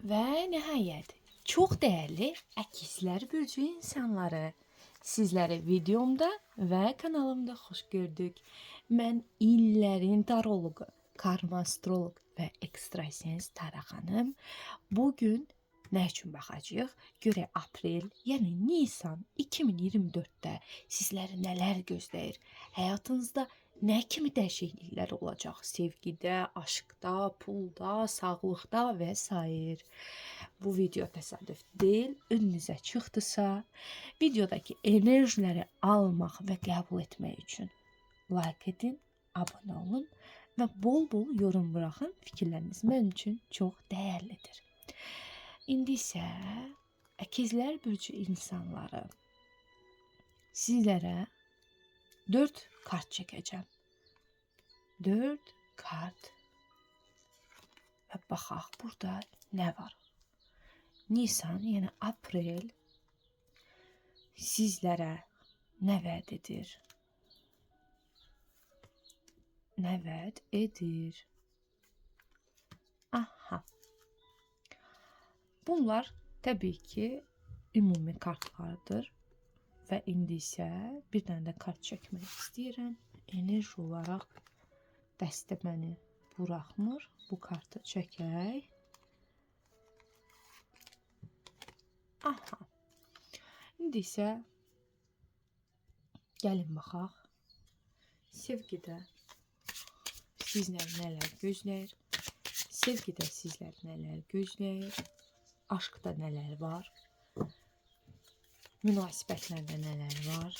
Və nəhayət, çox dəyərli əkizlər bürcü insanları, sizləri videomda və kanalımda xoş gördük. Mən illərin taroloqu, karma astroloq və ekstrasens Tara xanım. Bu gün nə üçün baxacağıq? Görək aprel, yəni Nisan 2024-də sizləri nələr gözləyir? Həyatınızda nə kimi dəyişikliklər olacaq? Sevgidə, aşkda, pulda, sağlıqda və s. Bu video təsadüf deyil. Önünüzə çıxdısa, videodakı enerjiləri almaq və qəbul etmək üçün like edin, abunə olun və bol-bol yorum buraxın. Fikirləriniz mənim üçün çox dəyərlidir. İndi isə əkizlər bürcü insanları sizlərə 4 kart çəkəcəm. 4 kart. Və baxaq burada nə var? Nisan, yəni aprel sizlərə nə vəd edir? Nə vəd edir? Aha. Bunlar təbii ki, ümumi kartlardır və indi isə bir dənə də kart çəkmək istəyirəm. Enerji olaraq dəstə məni buraxmır. Bu kartı çəkək. Aha. İndi isə gəlin baxaq. Sevgidə sizləri nələr gözləyir? Sevgidə sizləri nələr gözləyir? Aşkda nələr var? Münasibətlərdə nələr var?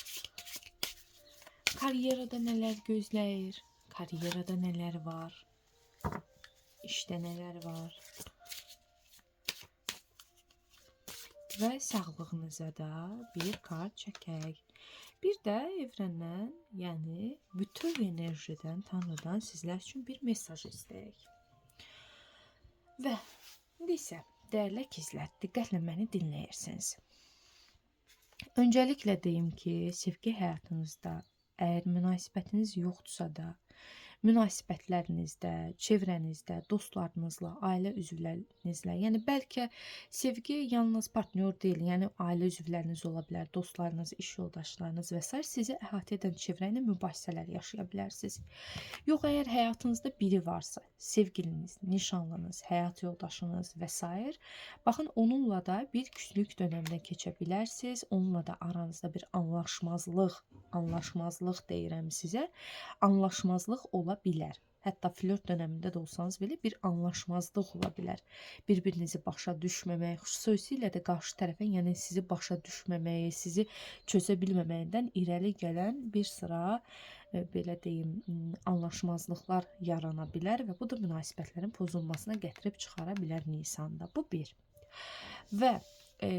Karyerada nələr gözləyir? Karyerada nələr var? İşdə nələr var? Və sağlığınıza da bir kart çəkək. Bir də evrəndən, yəni bütöv enerjidən, Tanrıdan sizlər üçün bir mesaj istəyək. Və indi isə dəyərli ikizlər, diqqətlə məni dinləyirsiniz. Öncəliklə deyim ki, sevgi həyatınızda əgər münasibətiniz yoxdursa da, münasibətlərinizdə, çevrənizdə, dostlarınızla, ailə üzvlərinizlə, yəni bəlkə sevgi yalnız partnyor deyil, yəni ailə üzvləriniz ola bilər, dostlarınız, iş yoldaşlarınız və s. sizi əhatə edən çevrə ilə mübahisələr yaşaya bilərsiniz. Yox, əgər həyatınızda biri varsa, sevgiliniz, nişanlınız, həyat yoldaşınız və s. baxın onunla da bir küslük dönəmindən keçə bilərsiniz. Onunla da aranızda bir anlaşmazlıq, anlaşmazlıq deyirəm sizə. Anlaşmazlıq ola bilər. Hətta flört dönəmində də olsanız belə bir anlaşmazlıq ola bilər. Bir-birinizi başa düşməmək, xüsusilə də qarşı tərəfin, yəni sizi başa düşməməyi, sizi çözə bilməməyindən irəli gələn bir sıra e, belə deyim, anlaşmazlıqlar yarana bilər və bu da münasibətlərin pozulmasına gətirib çıxara bilər Nisanda. Bu bir. Və e,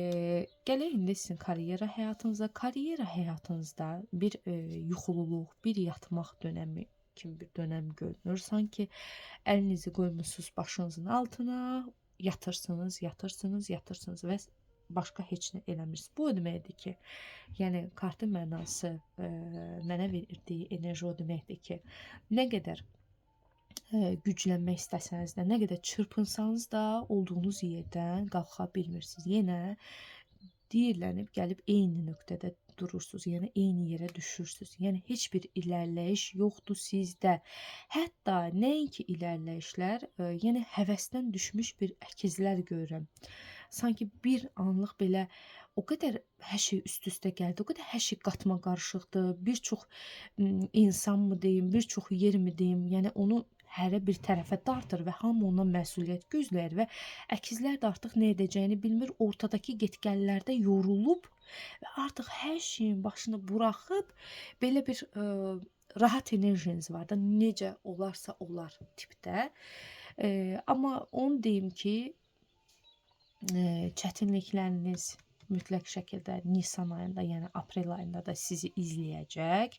gələk indi sizin karyera həyatınıza, karyera həyatınızda bir e, yuxululuq, bir yatmaq dönəmi kimi bir dönəm görünür. Sanki əlinizi qoymusunuz başınızın altına, yatırsınız, yatırsınız, yatırsınız və başqa heç nə eləmirsiniz. Bu o deməkdir ki, yəni kartın mənası, e, mənə verdiyi enerji o deməkdir ki, nə qədər e, güclənmək istəsəniz də, nə qədər çırpınsanız da olduğunuz yerdən qalxa bilmirsiniz. Yenə diyirlənib gəlib eyni nöqtədə durursunuz. Yəni eyni yerə düşürsüz. Yəni heç bir irəliləyiş yoxdur sizdə. Hətta nəinki irəliləyişlər, ə, yəni həvəsdən düşmüş bir əkizlər görürəm. Sanki bir anlıq belə o qədər hər şey üst-üstə gəldi, o qədər hər şey qatma qarışıqdır. Bir çox m, insanmı deyim, bir çox yermi deyim, yəni onu hərə bir tərəfə dartır və hamı ondan məsuliyyət gözləyir və əkizlər də artıq nə edəcəyini bilmir. Ortadakı getgəllərdə yorulub və artıq hər şeyin başını buraxıb belə bir ə, rahat enerjiniz var da necə olarsa olar tipdə. Ə, amma onu deyim ki, ə, çətinlikləriniz mütləq şəkildə Nisan ayında, yəni aprel ayında da sizi izləyəcək.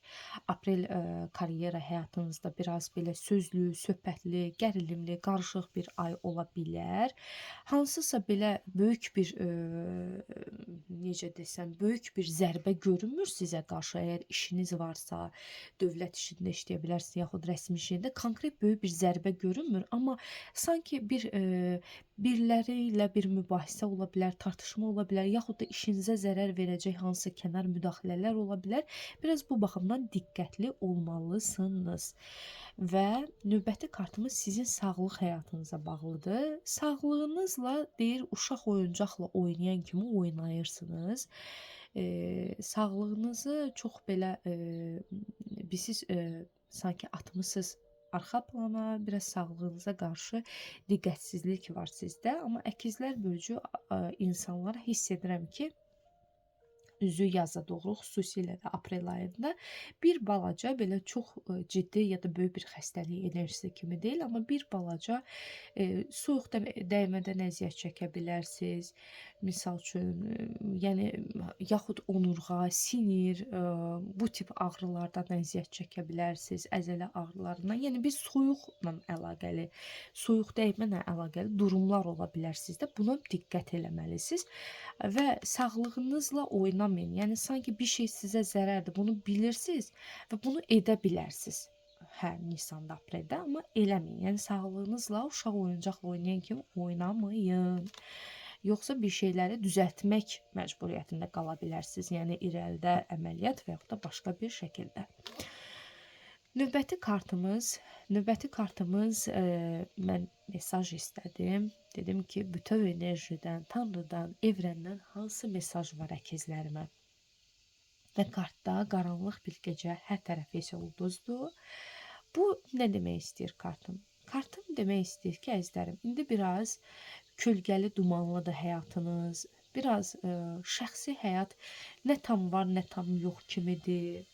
Aprel ə, karyera həyatınızda biraz belə sözlü, söhbətli, gərilimli, qarışıq bir ay ola bilər. Hansısa belə böyük bir ə, necə desəm, böyük bir zərbə görünmür sizə qarşı. Əgər işiniz varsa, dövlət işində işləyə bilərsiniz, yaxud rəsmi işində konkret böyük bir zərbə görünmür, amma sanki bir ə, biriləri ilə bir mübahisə ola bilər, tartışma ola bilər, yaxud da işinizə zərər verəcək hansısa kənar müdaxilələr ola bilər. Biraz bu baxımdan diqqətli olmalısınız. Və növbəti kartımız sizin sağlıq həyatınıza bağlıdır. Sağlığınızla deyir uşaq oyuncaqla oynayan kimi oynayırsınız. Eee, sağlığınızı çox belə, eee, bilirsiz, eee, sanki atmısınız arxa plana, biraz sağlığınıza qarşı diqqətsizlik var sizdə. Amma əkizlər bölücü insanlara hiss edirəm ki, üzü yaza doğru, xüsusilə də aprel ayında bir balaca belə çox e, ciddi ya da böyük bir xəstəlik enerjisi kimi deyil, amma bir balaca e, soyuq də- dəymədən əziyyət çəkə bilərsiniz. Misal üçün, e, yəni yaxud onurğa, sinir, e, bu tip ağrılardan əziyyət çəkə bilərsiniz, əzələ ağrılarından. Yəni bir soyuqla əlaqəli, soyuq dəyməklə əlaqəli durumlar ola bilər sizdə. Buna diqqət eləməlisiniz və sağlığınızla oynamayın. Yəni sanki bir şey sizə zərərdir, bunu bilirsiniz və bunu edə bilərsiniz. Hə, Nisanda, apreldə, amma eləməyin. Yəni sağlığınızla uşaq oyuncaqla oynayan kimi oynamayın. Yoxsa bir şeyləri düzəltmək məcburiyyətində qala bilərsiniz. Yəni irəlidə əməliyyat və yaxud da başqa bir şəkildə. Növbəti kartımız, növbəti kartımız e, mən mesaj istədim. Dedim ki, bütöv enerjidən, Tanrıdan, evrəndən hansı mesaj var əkizlərimə? Və kartda qaranlıq bir gecə hər tərəfi isə ulduzdur. Bu nə demək istəyir kartım? Kartım demək istəyir ki, əzizlərim, indi biraz kölgəli, dumanlıdır həyatınız. Biraz ə, şəxsi həyat nə tam var, nə tam yox kimidir.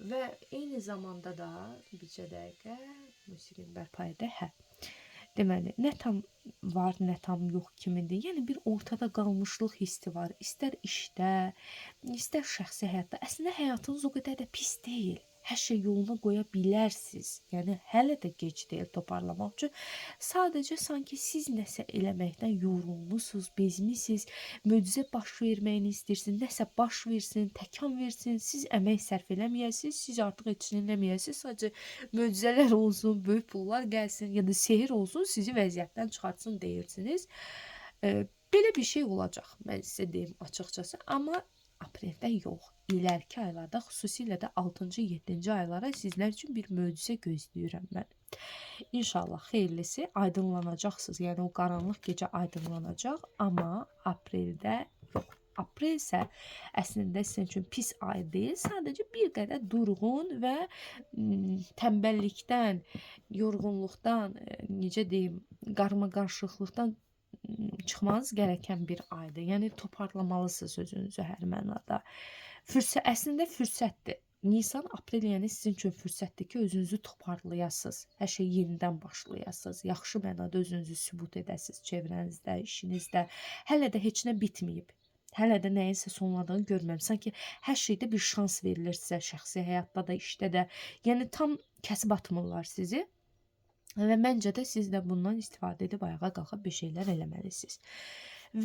Və eyni zamanda da bircə dəqiqə musiqini bərpa edə. Hə. Deməli, nə tam var, nə tam yox kimidir. Yəni bir ortada qalmışlıq hissi var. İstər işdə, istər şəxsi həyatda. Əslində həyatınız o qədər də pis deyil. Hər şey yoluna qoya bilərsiniz. Yəni hələ də gec deyil toparlamaq üçün. Sadəcə sanki siz nəsə eləməkdən yorulmusunuz, bezmisiniz, möcüzə baş verməyini istəyirsiniz, nəsə baş versin, təkan versin, siz əmək sərf eləməyəsiniz, siz artıq heç nə eləməyəsiniz, sadəcə möcüzələr olsun, böyük pullar gəlsin ya da sehr olsun, sizi vəziyyətdən çıxartsın deyirsiniz. E, belə bir şey olacaq. Mən sizə deyim açıqcası, amma apreldə yox. İləriki aylarda, xüsusilə də 6-cı, 7-ci aylara sizlər üçün bir möcüzə gözləyirəm mən. İnşallah xeyirlisi aydınlanacaqsınız. Yəni o qaranlıq gecə aydınlanacaq, amma apreldə yox. Aprel isə əslində sizin üçün pis ay deyil, sadəcə bir qədər durğun və tənbəllikdən, yorğunluqdan, necə deyim, qarmaqarışıqlıqdan çıxmanız gərəkən bir aydır. Yəni toparlamalısınız özünüzü hər mənada. Fürsət əslində fürsətdir. Nisan, aprel yəni sizin üçün fürsətdir ki, özünüzü toparlayasınız. Hər şey yenidən başlayasınız. Yaxşı mənada özünüzü sübut edəsiniz çevrənizdə, işinizdə. Hələ də heç nə bitməyib. Hələ də nəyinsə sonladığını görmürəm. Sanki hər şeydə bir şans verilir sizə, şəxsi həyatda da, işdə də. Yəni tam kəsib atmırlar sizi. Və məncə də siz də bundan istifadə edib ayağa qalxıb bir şeylər eləməlisiniz.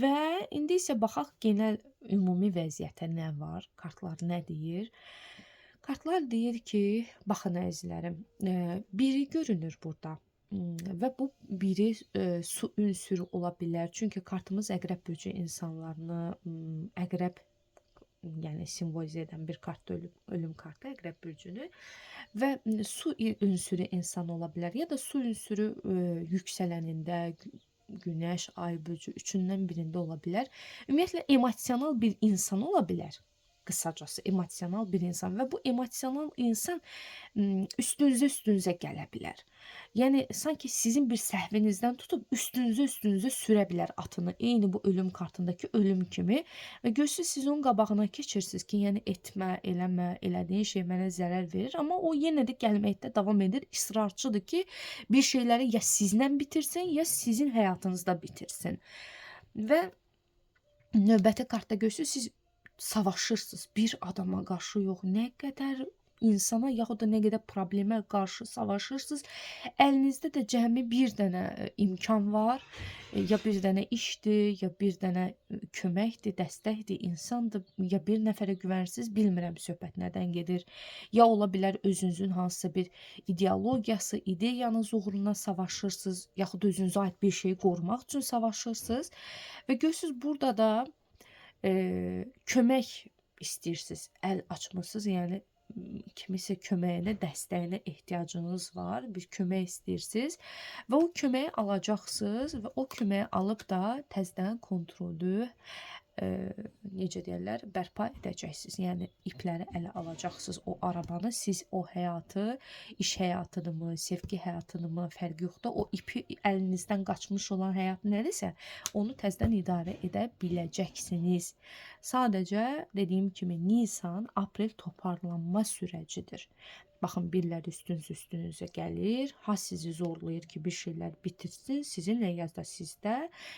Və indi isə baxaq genel ümumi vəziyyətə nə var, kartlar nə deyir? Kartlar deyir ki, baxın əzizlərim, e, biri görünür burada. Hmm, Və bu biri e, su ünsürü ola bilər. Çünki kartımız əqrəb bürcü insanlarını, hmm, əqrəb yəni simvolizə edən bir kart ölüm, ölüm kartı əqrəb bürcünü və m, su ünsürü insan ola bilər ya da su ünsürü e, yüksələnində günəş, ay bürcü üçündən birində ola bilər. Ümumiyyətlə emosional bir insan ola bilər. Qısacası emosional bir insan və bu emosional insan üstünüzə üstünüzə gələ bilər. Yəni sanki sizin bir səhvinizdən tutub üstünüzə üstünüzə sürə bilər atını. Eyni bu ölüm kartındakı ölüm kimi və görürsüz siz onun qabağına keçirsiniz ki, yəni etmə, eləmə, elədiyin şey mənə zərər verir, amma o yenə də gəlməkdə davam edir, israrçıdır ki, bir şeyləri ya sizlə bitirsin, ya sizin həyatınızda bitirsin. Və növbəti kartda görürsüz siz savaşırsınız bir adama qarşı yox. Nə qədər insana yaxud da nə qədər problemə qarşı savaşırsınız, əlinizdə də cəmi bir dənə e, imkan var. E, Ya bir dənə işdir, ya bir dənə e, köməkdir, dəstəkdir, insandır, ya bir nəfərə güvənsiniz, bilmirəm söhbət nədən gedir. Ya ola bilər özünüzün hansısa bir ideologiyası, ideyanız uğruna savaşırsınız, yaxud özünüzə aid bir şeyi qorumaq üçün savaşırsınız və görürsüz burada da eee, kömək istəyirsiniz, əl açmısınız, yəni kimisə köməyinə, dəstəyinə ehtiyacınız var, bir kömək istəyirsiniz və o köməyi alacaqsınız və o köməyi alıb da təzədən kontrolü eee, necə deyirlər, bərpa edəcəksiniz. Yəni ipləri ələ alacaqsınız. O arabanı siz o həyatı, iş həyatınımı, sevgi həyatınımı fərqi yoxdur. O ipi əlinizdən qaçmış olan həyat nədirsə, onu təzədən idarə edə biləcəksiniz. Sadəcə dediyim kimi Nisan, aprel toparlanma sürəcidir. Baxın biriləri üstünüz üstünüzə gəlir, ha sizi zorlayır ki, bir şeylər bitirsin, sizinlə ya da sizdə.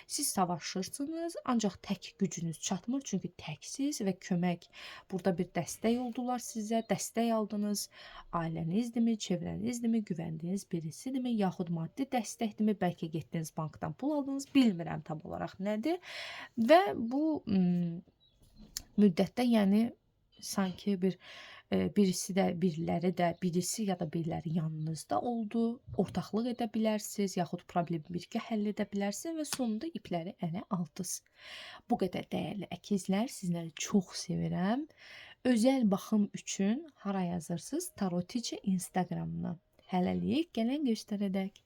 Siz savaşırsınız, ancaq tək gücünüz çatmır, çünki təksiz və kömək. Burada bir dəstək oldular sizə, dəstək aldınız. Ailənizdirmi, çevrənizdimi, güvəndiyiniz birisidirmi, yaxud maddi dəstəkdirmi, bəlkə getdiniz bankdan pul aldınız, bilmirəm tam olaraq nədir. Və bu müddətdə, yəni sanki bir e, birisi də, biriləri də, birisi ya da biriləri yanınızda oldu, ortaqlıq edə bilərsiniz, yaxud problemi birgə həll edə bilərsiniz və sonunda ipləri ələ aldınız. Bu qədər dəyərli əkizlər, sizləri çox sevirəm. Özəl baxım üçün hara yazırsınız? Tarotici Instagramdan. Hələlik gələn göstərədək.